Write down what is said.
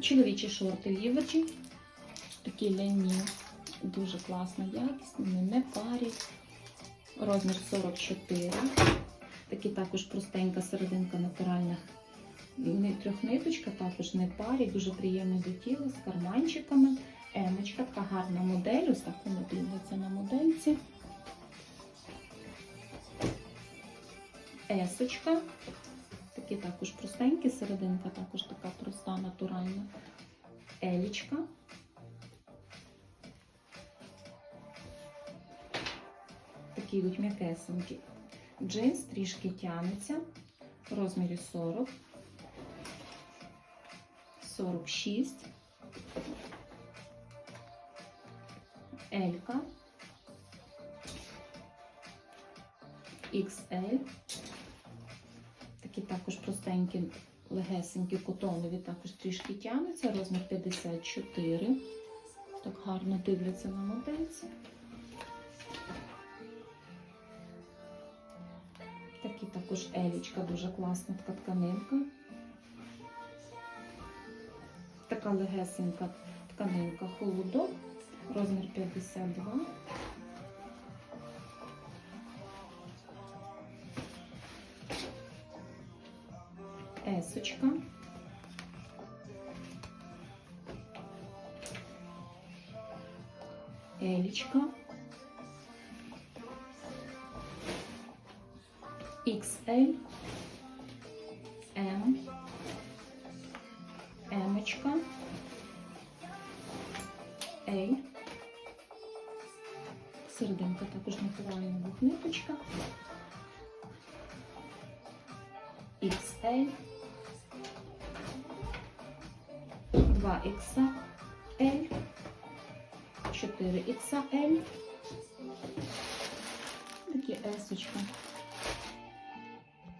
Чоловічі шорти ліверчі. Такі ляні. Дуже класно, якісні, вони не парять. Розмір 44. Такі також простенька серединка натуральних трьохниточка, також не парі, дуже приємний до тіла, з карманчиками. Емочка, така гарна модель, ось так вона дивиться на модельці. Есочка. Такі також простенькі, серединка також така натуральна. Елічка. Такі йдуть м'якесенькі. Джинс трішки тянеться в розмірі 40, 46, Елька, XL. Такі також простенькі, легесенькі, котонові, також трішки тянуться, розмір 54. Так гарно дивляться на модельці. Такі також елічка, дуже класна така тканинка. Така легесенька тканинка холодок, розмір 52. Есочка. Елічка. XL, М, Емочка, L, серединка також натуральна двохниточка, XL, 2XL, 4XL, такі есочка.